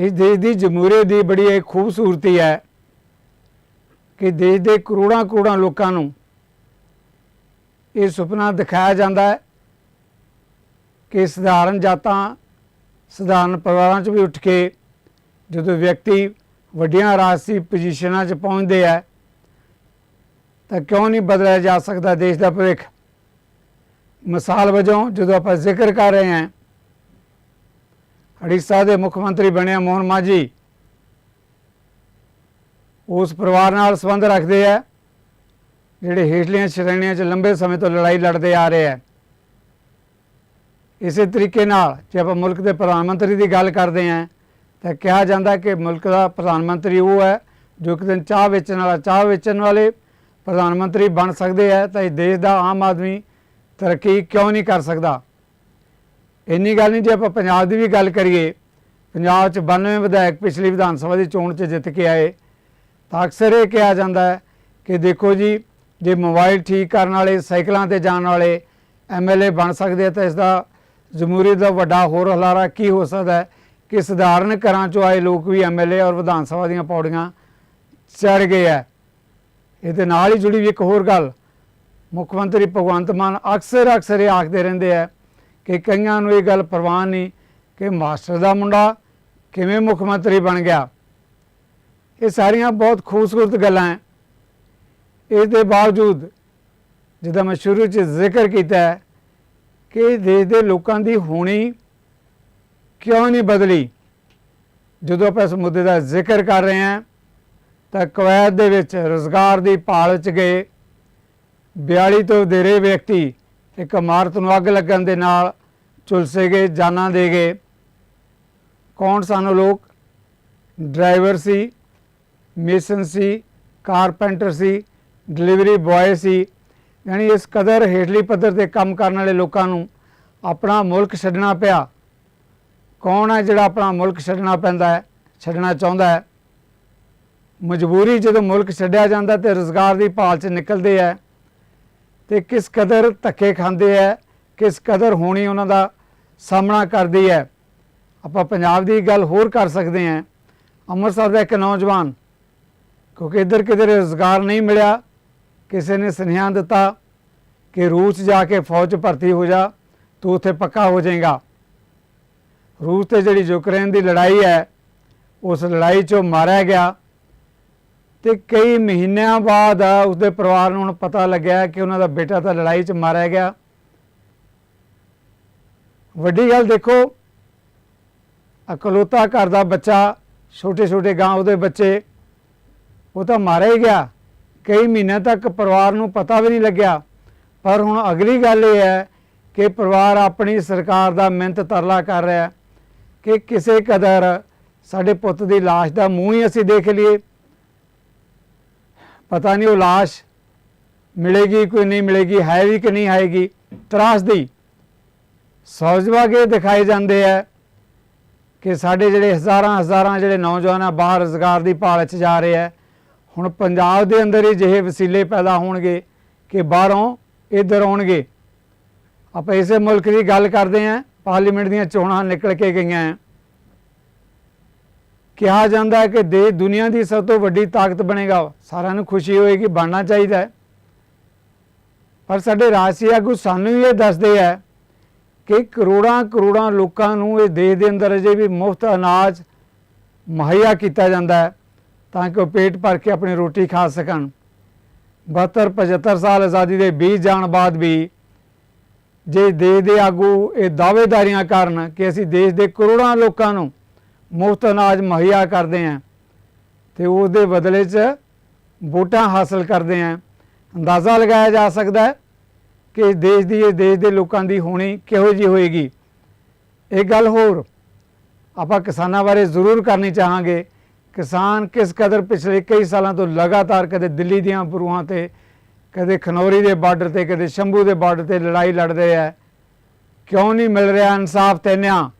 ਇਸ ਦੇਸ਼ ਦੀ ਜਮਹੂਰੀਅਤ ਦੀ ਬੜੀ ਇੱਕ ਖੂਬਸੂਰਤੀ ਹੈ ਕਿ ਦੇਸ਼ ਦੇ ਕਰੋੜਾਂ ਕਰੋੜਾਂ ਲੋਕਾਂ ਨੂੰ ਇਹ ਸੁਪਨਾ ਦਿਖਾਇਆ ਜਾਂਦਾ ਹੈ ਕਿ ਸਧਾਰਨ ਜਾਤਾਂ, ਸਧਾਰਨ ਪਰਿਵਾਰਾਂ 'ਚ ਵੀ ਉੱਠ ਕੇ ਜਦੋਂ ਵਿਅਕਤੀ ਵੱਡੀਆਂ ਰਾਜਸੀ ਪੋਜੀਸ਼ਨਾਂ 'ਚ ਪਹੁੰਚਦੇ ਆ ਤਾਂ ਕਿਉਂ ਨਹੀਂ ਬਦਲਿਆ ਜਾ ਸਕਦਾ ਦੇਸ਼ ਦਾ ਭਵਿੱਖ? ਮਿਸਾਲ ਵਜੋਂ ਜਦੋਂ ਆਪਾਂ ਜ਼ਿਕਰ ਕਰ ਰਹੇ ਹਾਂ ਉੜੀਸਾ ਦੇ ਮੁੱਖ ਮੰਤਰੀ ਬਣਿਆ ਮੋਹਨ ਮਾਝੀ। ਉਸ ਪਰਿਵਾਰ ਨਾਲ ਸੰਬੰਧ ਰੱਖਦੇ ਆ, ਜਿਹੜੇ ਹੇਠਲੀਆਂ ਸ਼੍ਰੇਣੀਆਂ 'ਚ ਲੰਬੇ ਸਮੇਂ ਤੋਂ ਲੜਾਈ ਲੜਦੇ ਆ ਰਹੇ ਆ। ਇਸੇ ਤਰੀਕੇ ਨਾਲ ਜੇ ਆਪਾਂ ਮੁਲਕ ਦੇ ਪ੍ਰਧਾਨ ਮੰਤਰੀ ਦੀ ਗੱਲ ਕਰਦੇ ਹਾਂ ਤਾਂ ਕਿਹਾ ਜਾਂਦਾ ਕਿ ਮੁਲਕ ਦਾ ਪ੍ਰਧਾਨ ਮੰਤਰੀ ਉਹ ਹੈ, ਜੋ ਇੱਕ ਦਿਨ ਚਾਹ ਵੇਚਣ ਵਾਲਾ, ਚਾਹ ਵੇਚਣ ਵਾਲੇ ਪ੍ਰਧਾਨ ਮੰਤਰੀ ਬਣ ਸਕਦੇ ਆ, ਤਾਂ ਇਹ ਦੇਸ਼ ਦਾ ਆਮ ਆਦਮੀ ਤਰੱਕੀ ਕਿਉਂ ਨਹੀਂ ਕਰ ਸਕਦਾ? ਇੰਨੀ ਗੱਲ ਨਹੀਂ ਜੇ ਆਪਾਂ ਪੰਜਾਬ ਦੀ ਵੀ ਗੱਲ ਕਰੀਏ, ਪੰਜਾਬ 'ਚ 92 ਵਿਧਾਇਕ ਪਿਛਲੀ ਵਿਧਾਨ ਸਭਾ ਦੀ ਚੋਣ 'ਚ ਜਿੱਤ ਕੇ ਆਏ, ਤਾਂ ਅਕਸਰ ਇਹ ਕਿਹਾ ਜਾਂਦਾ ਹੈ ਕਿ ਦੇਖੋ ਜੀ, ਜੇ ਮੋਬਾਈਲ ਠੀਕ ਕਰਨ ਵਾਲੇ, ਸਾਈਕਲਾਂ ਤੇ ਜਾਣ ਵਾਲੇ ਐਮਐਲਏ ਬਣ ਸਕਦੇ ਆ, ਤਾਂ ਇਸ ਦਾ ਜਮਹੂਰੀਅਤ ਦਾ ਵੱਡਾ ਹੋਰ ਹਲਾਰਾ ਕੀ ਹੋ ਸਕਦਾ ਹੈ? ਕਿ ਸਧਾਰਨ ਘਰਾਂ ਚੋਂ ਆਏ ਲੋਕ ਵੀ ਐਮਐਲਏ ਔਰ ਵਿਧਾਨ ਸਭਾ ਦੀਆਂ ਪੌੜੀਆਂ ਚੜ ਗਏ ਆ। ਇਹਦੇ ਨਾਲ ਹੀ ਜੁੜੀ ਵੀ ਇੱਕ ਹੋਰ ਗੱਲ। ਮੁੱਖ ਮੰਤਰੀ ਭਗਵੰਤ ਮਾਨ ਅਕਸਰ ਅਕਸਰ ਇਹ ਆਖਦੇ ਰਹਿੰਦੇ ਆ ਕਿ ਕਈਆਂ ਨੂੰ ਇਹ ਗੱਲ ਪ੍ਰਵਾਨ ਨਹੀਂ ਕਿ ਮਾਸਟਰ ਦਾ ਮੁੰਡਾ ਕਿਵੇਂ ਮੁੱਖ ਮੰਤਰੀ ਬਣ ਗਿਆ। ਇਹ ਸਾਰੀਆਂ ਬਹੁਤ ਖੂਬਸੂਰਤ ਗੱਲਾਂ ਹੈ ਇਸ ਦੇ ਬਾਵਜੂਦ ਜਿੱਦਾਂ ਮੈਂ ਸ਼ੁਰੂ 'ਚ ਜ਼ਿਕਰ ਕੀਤਾ ਹੈ ਕਿ ਦੇਸ਼ ਦੇ ਲੋਕਾਂ ਦੀ ਹੋਣੀ ਕਿਉਂ ਨਹੀਂ ਬਦਲੀ। ਜਦੋਂ ਆਪਾਂ ਇਸ ਮੁੱਦੇ ਦਾ ਜ਼ਿਕਰ ਕਰ ਰਹੇ ਹਾਂ ਤਾਂ ਕੁਵੈਤ ਦੇ ਵਿੱਚ ਰੋਜ਼ਗਾਰ ਦੀ ਭਾਲ 'ਚ ਗਏ 42 ਤੋਂ ਵਧੇਰੇ ਵਿਅਕਤੀ ਇੱਕ ਇਮਾਰਤ ਨੂੰ ਅੱਗ ਲੱਗਣ ਦੇ ਨਾਲ ਝੁਲਸੇ ਗਏ, ਜਾਨਾਂ ਦੇ ਗਏ। ਕੌਣ ਸਨ ਉਹ ਲੋਕ? ਡਰਾਈਵਰ ਸੀ, ਮੇਸਨ ਸੀ, ਕਾਰਪੈਂਟਰ ਸੀ, ਡਿਲੀਵਰੀ ਬॉय ਸੀ। ਯਾਨੀ ਇਸ ਕਦਰ ਹੇਠਲੀ ਪੱਧਰ ਤੇ ਕੰਮ ਕਰਨ ਵਾਲੇ ਲੋਕਾਂ ਨੂੰ ਆਪਣਾ ਮੁਲਕ ਛੱਡਣਾ ਪਿਆ। ਕੌਣ ਹੈ ਜਿਹੜਾ ਆਪਣਾ ਮੁਲਕ ਛੱਡਣਾ ਪੈਂਦਾ ਹੈ, ਛੱਡਣਾ ਚਾਹੁੰਦਾ ਹੈ? ਮਜਬੂਰੀ ਜਦੋਂ ਮੁਲਕ ਛੱਡਿਆ ਜਾਂਦਾ ਤੇ ਰੋਜ਼ਗਾਰ ਦੀ ਭਾਲ 'ਚ ਨਿਕਲਦੇ ਆ ਤੇ ਕਿਸ ਕਦਰ ਧੱਕੇ ਖਾਂਦੇ ਆ ਕਿਸ ਕਦਰ ਹੋਣੀ ਉਹਨਾਂ ਦਾ ਸਾਹਮਣਾ ਕਰਦੀ ਹੈ ਆਪਾਂ ਪੰਜਾਬ ਦੀ ਗੱਲ ਹੋਰ ਕਰ ਸਕਦੇ ਹਾਂ ਅੰਮ੍ਰਿਤਸਰ ਦਾ ਇੱਕ ਨੌਜਵਾਨ, ਕਿਉਂਕਿ ਇੱਧਰ ਕਿਧਰ ਰੋਜ਼ਗਾਰ ਨਹੀਂ ਮਿਲਿਆ, ਕਿਸੇ ਨੇ ਸੁਨੇਹਾ ਦਿੱਤਾ ਕਿ ਰੂਸ ਜਾ ਕੇ ਫੌਜ 'ਚ ਭਰਤੀ ਹੋ ਜਾ, ਤੂੰ ਉੱਥੇ ਪੱਕਾ ਹੋ ਜਾਏਗਾ। ਰੂਸ ਤੇ ਜਿਹੜੀ ਯੂਕਰੇਨ ਦੀ ਲੜਾਈ ਹੈ ਉਸ ਲੜਾਈ 'ਚੋਂ ਮਾਰਿਆ ਗਿਆ। ਤੇ ਕਈ ਮਹੀਨਿਆਂ ਬਾਅਦ ਉਸਦੇ ਪਰਿਵਾਰ ਨੂੰ ਹੁਣ ਪਤਾ ਲੱਗਿਆ ਕਿ ਉਹਨਾਂ ਦਾ ਬੇਟਾ ਤਾਂ ਲੜਾਈ 'ਚ ਮਾਰਿਆ ਗਿਆ। ਵੱਡੀ ਗੱਲ ਦੇਖੋ ਅਕਲੋਤਾ ਘਰ ਦਾ ਬੱਚਾ ਛੋਟੇ ਛੋਟੇ ਗਾਂ ਉਹਦੇ ਬੱਚੇ, ਉਹ ਤਾਂ ਮਾਰਿਆ ਹੀ ਗਿਆ। ਕਈ ਮਹੀਨਿਆਂ ਤੱਕ ਪਰਿਵਾਰ ਨੂੰ ਪਤਾ ਵੀ ਨਹੀਂ ਲੱਗਿਆ। ਪਰ ਹੁਣ ਅਗਲੀ ਗੱਲ ਇਹ ਹੈ ਕਿ ਪਰਿਵਾਰ ਆਪਣੀ ਸਰਕਾਰ ਦਾ ਮਿਹਨਤ ਤਰਲਾ ਕਰ ਰਿਹਾ ਕਿ ਕਿਸੇ ਕਦਰ ਸਾਡੇ ਪੁੱਤ ਦੀ লাশ ਦਾ ਮੂੰਹ ਹੀ ਅਸੀਂ ਦੇਖ ਲਈਏ। ਪਤਾ ਨਹੀਂ ਉਹ লাশ ਮਿਲੇਗੀ ਕੋਈ ਨਹੀਂ ਮਿਲੇਗੀ, ਹੈ ਵੀ ਕਿ ਨਹੀਂ ਆਏਗੀ ਤਰਾਸਦੀ ਸੌਜਵਾਗੇ ਦਿਖਾਏ ਜਾਂਦੇ ਆ ਕਿ ਸਾਡੇ ਜਿਹੜੇ ਹਜ਼ਾਰਾਂ ਹਜ਼ਾਰਾਂ ਜਿਹੜੇ ਨੌਜਵਾਨ ਆ, ਬਾਹਰ ਰੋਜ਼ਗਾਰ ਦੀ ਭਾਲ 'ਚ ਜਾ ਰਹੇ ਆ। ਹੁਣ ਪੰਜਾਬ ਦੇ ਅੰਦਰ ਹੀ ਜਿਹੇ ਵਸੀਲੇ ਪੈਦਾ ਹੋਣਗੇ ਕਿ ਬਾਹਰੋਂ ਇੱਧਰ ਆਉਣਗੇ। ਆਪਾਂ ਇਸੇ ਮੁਲਕ ਦੀ ਗੱਲ ਕਰਦੇ ਆਂ, ਪਾਰਲੀਮੈਂਟ ਦੀਆਂ ਚੋਣਾਂ ਨਿਕਲ ਕੇ ਗਈਆਂ ਹੈ ਕਿਹਾ ਜਾਂਦਾ ਹੈ ਕਿ ਦੇਸ਼ ਦੁਨੀਆ ਦੀ ਸਭ ਤੋਂ ਵੱਡੀ ਤਾਕਤ ਬਣੇਗਾ। ਸਾਰਿਆਂ ਨੂੰ ਖੁਸ਼ੀ ਹੋਏਗੀ, ਬਣਨਾ ਚਾਹੀਦਾ ਹੈ। ਪਰ ਸਾਡੇ ਰਾਸ਼ਟਰੀ ਆਗੂ ਸਾਨੂੰ ਵੀ ਇਹ ਦੱਸਦੇ ਆ ਕਿ ਕਰੋੜਾਂ ਕਰੋੜਾਂ ਲੋਕਾਂ ਨੂੰ ਇਹ ਦੇਸ਼ ਦੇ ਅੰਦਰ ਅਜੇ ਵੀ ਮੁਫਤ ਅਨਾਜ ਮੁਹੱਈਆ ਕੀਤਾ ਜਾਂਦਾ ਹੈ ਤਾਂ ਕਿ ਉਹ ਪੇਟ ਭਰ ਕੇ ਆਪਣੀ ਰੋਟੀ ਖਾ ਸਕਣ। 72 75 ਸਾਲ ਆਜ਼ਾਦੀ ਦੇ ਬੀਤ ਜਾਣ ਬਾਅਦ ਵੀ ਜੇ ਦੇਸ਼ ਦੇ ਆਗੂ ਇਹ ਦਾਅਵੇਦਾਰੀਆਂ ਕਰਨ ਕਿ ਅਸੀਂ ਦੇਸ਼ ਦੇ ਕਰੋੜਾਂ ਲੋਕਾਂ ਨੂੰ ਮੁਫਤ ਅਨਾਜ ਮੁਹੱਈਆ ਕਰਦੇ ਹਾਂ ਤੇ ਉਹਦੇ ਬਦਲੇ 'ਚ ਵੋਟਾਂ ਹਾਸਲ ਕਰਦੇ ਹਾਂ ਅੰਦਾਜ਼ਾ ਲਗਾਇਆ ਜਾ ਸਕਦਾ ਹੈ ਕਿ ਦੇਸ਼ ਦੀ ਇਹ ਦੇਸ਼ ਦੇ ਲੋਕਾਂ ਦੀ ਹੋਣੀ ਕਿਹੋ ਜੀ ਹੋਏਗੀ। ਇਹ ਗੱਲ ਹੋਰ ਆਪਾਂ ਕਿਸਾਨਾਂ ਬਾਰੇ ਜ਼ਰੂਰ ਕਰਨੀ ਚਾਹਾਂਗੇ। ਕਿਸਾਨ ਕਿਸ ਕਦਰ ਪਿਛਲੇ ਕਈ ਸਾਲਾਂ ਤੋਂ ਲਗਾਤਾਰ ਕਦੇ ਦਿੱਲੀ ਦੀਆਂ ਬਰੂਹਾਂ ਤੇ, ਕਦੇ ਖਨੌਰੀ ਦੇ ਬਾਰਡਰ ਤੇ, ਕਦੇ ਸ਼ੰਭੂ ਦੇ ਬਾਰਡਰ ਤੇ ਲੜਾਈ ਲੜਦੇ ਆ ਕਿਉਂ ਨਹੀਂ ਮਿਲ ਰਿਹਾ ਇਨਸਾਫ ਤੈਨਿਆਂ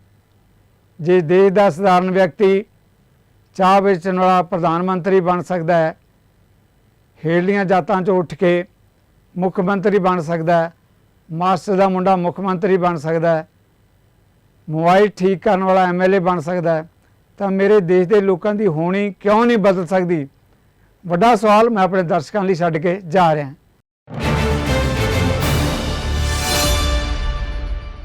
ਜੇ ਦੇਸ਼ ਦਾ ਸਧਾਰਨ ਵਿਅਕਤੀ ਚਾਹ ਵੇਚਣ ਵਾਲਾ ਪ੍ਰਧਾਨ ਮੰਤਰੀ ਬਣ ਸਕਦਾ ਹੈ ਹੇਠਲੀਆਂ ਜਾਤਾਂ 'ਚੋਂ ਉੱਠ ਕੇ ਮੁੱਖ ਮੰਤਰੀ ਬਣ ਸਕਦਾ ਹੈ, ਮਾਸਟਰ ਦਾ ਮੁੰਡਾ ਮੁੱਖ ਮੰਤਰੀ ਬਣ ਸਕਦਾ ਹੈ, ਮੋਬਾਈਲ ਠੀਕ ਕਰਨ ਵਾਲਾ ਐਮਐਲਏ ਬਣ ਸਕਦਾ ਹੈ, ਤਾਂ ਮੇਰੇ ਦੇਸ਼ ਦੇ ਲੋਕਾਂ ਦੀ ਹੋਣੀ ਕਿਉਂ ਨਹੀਂ ਬਦਲ ਸਕਦੀ? ਵੱਡਾ ਸਵਾਲ ਮੈਂ ਆਪਣੇ ਦਰਸ਼ਕਾਂ ਲਈ ਛੱਡ ਕੇ ਜਾ ਰਿਹਾ।